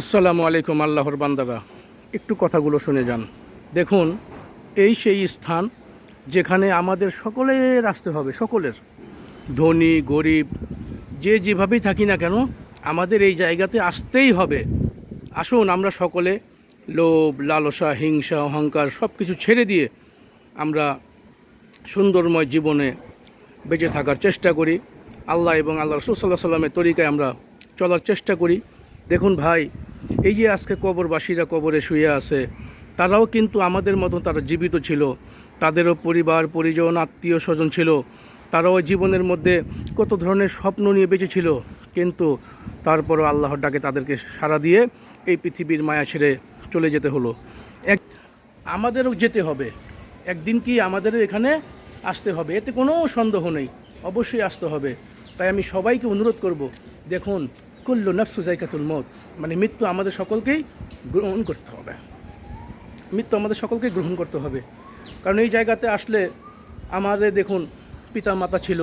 আসসালামু আলাইকুম, আল্লাহর বান্দারা। একটু কথাগুলো শুনে যান। দেখুন, এই সেই স্থান যেখানে আমাদের সকলের আসতে হবে, সকলের। ধনী, গরিব, যে যেভাবেই থাকি না কেন, আমাদের এই জায়গাতে আসতেই হবে। আসুন, আমরা সকলে লোভ, লালসা, হিংসা, অহংকার সব কিছু ছেড়ে দিয়ে আমরা সুন্দরময় জীবনে বেঁচে থাকার চেষ্টা করি। আল্লাহ এবং আল্লাহ রসুল সাল্লাহ সাল্লামের তরিকায় আমরা চলার চেষ্টা করি। দেখুন ভাই এই যে আজকে কবরবাসীরা কবরে শুয়ে আছে, তারাও কিন্তু আমাদের মতো তারা জীবিত ছিল। তাদেরও পরিবার, পরিজন, আত্মীয় স্বজন ছিল। তারাও জীবনের মধ্যে কত ধরনের স্বপ্ন নিয়ে বেঁচে ছিল। কিন্তু তারপরও আল্লাহর ডাকে তাদেরকে সাড়া দিয়ে এই পৃথিবীর মায়া ছেড়ে চলে যেতে হলো। এক, আমাদেরও যেতে হবে। একদিন কি আমাদেরও এখানে আসতে হবে? এতে কোনো সন্দেহ নেই। অবশ্যই আসতে হবে। তাই আমি সবাইকে অনুরোধ করব, দেখুন কুল্লু নফসু জাইকাতুল মত মানে মৃত্যু আমাদের সকলকেই গ্রহণ করতে হবে। মৃত্যু আমাদের সকলকে গ্রহণ করতে হবে। কারণ এই জায়গাতে আসলে আমাদের দেখুন পিতা মাতা ছিল,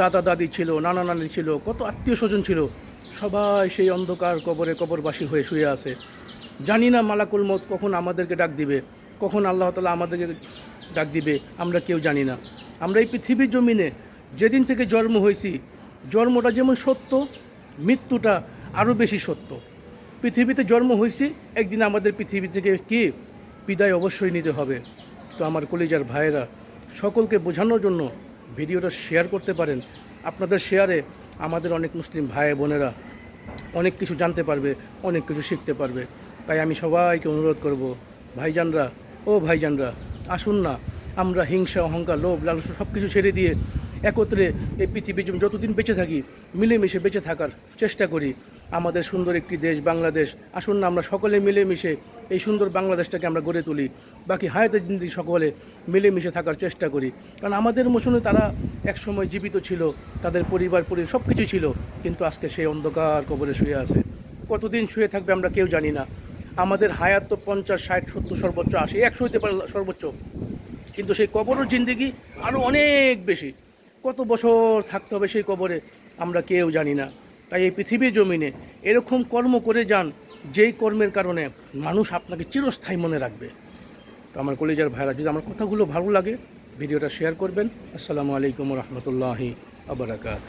দাদা দাদি ছিল, নানা নানি ছিল, কত আত্মীয় স্বজন ছিল, সবাই সেই অন্ধকার কবরে কবরবাসী হয়ে শুয়ে আছে। জানি না মালাকুল মত কখন আমাদেরকে ডাক দিবে, কখন আল্লাহ তালা আমাদেরকে ডাক দিবে, আমরা কেউ জানি না। আমরা এই পৃথিবীর জমিনে যেদিন থেকে জন্ম হয়েছি, জন্মটা যেমন সত্য মৃত্যুটা আরও বেশি সত্য। পৃথিবীতে জন্ম হয়েছি, একদিন আমাদের পৃথিবী থেকে কি বিদায় অবশ্যই নিতে হবে। তো আমার কলিজার ভাইয়েরা, সকলকে বোঝানোর জন্য ভিডিওটা শেয়ার করতে পারেন। আপনাদের শেয়ারে আমাদের অনেক মুসলিম ভাই বোনেরা অনেক কিছু জানতে পারবে, অনেক কিছু শিখতে পারবে। তাই আমি সবাইকে অনুরোধ করব, ভাইজানরা, ও ভাইজানরা, আসুন না, আমরা হিংসা, অহংকার, লোভ, লালসা সব কিছু ছেড়ে দিয়ে একত্রে এই পৃথিবী যতদিন বেঁচে থাকি, মিলেমিশে বেঁচে থাকার চেষ্টা করি। আমাদের সুন্দর একটি দেশ বাংলাদেশ। আসুন না, আমরা সকলে মিলেমিশে এই সুন্দর বাংলাদেশটাকে আমরা গড়ে তুলি। বাকি হায়াতের জিন্দি সকলে মিলেমিশে থাকার চেষ্টা করি। কারণ আমাদের মতনে তারা একসময় জীবিত ছিল, তাদের পরিবার পরিবার সব কিছু ছিল, কিন্তু আজকে সেই অন্ধকার কবরে শুয়ে আছে। কতদিন শুয়ে থাকবে আমরা কেউ জানি না। আমাদের হায়াত তো পঞ্চাশ, ষাট, সত্তর সর্বোচ্চ, আশি, একশো হইতে পারে সর্বোচ্চ। কিন্তু সেই কবরের জিন্দিগি আরও অনেক বেশি। কত বছর থাকতে হবে সেই কবরে আমরা কেউ জানি না। তাই এই পৃথিবীর জমিনে এরকম কর্ম করে যান, যেই কর্মের কারণে মানুষ আপনাকে চিরস্থায়ী মনে রাখবে। তো আমার কলেজের ভাইরা, যদি আমার কথাগুলো ভালো লাগে, ভিডিওটা শেয়ার করবেন। আসসালামু আলাইকুম রহমতুল্লাহি আবরাকাত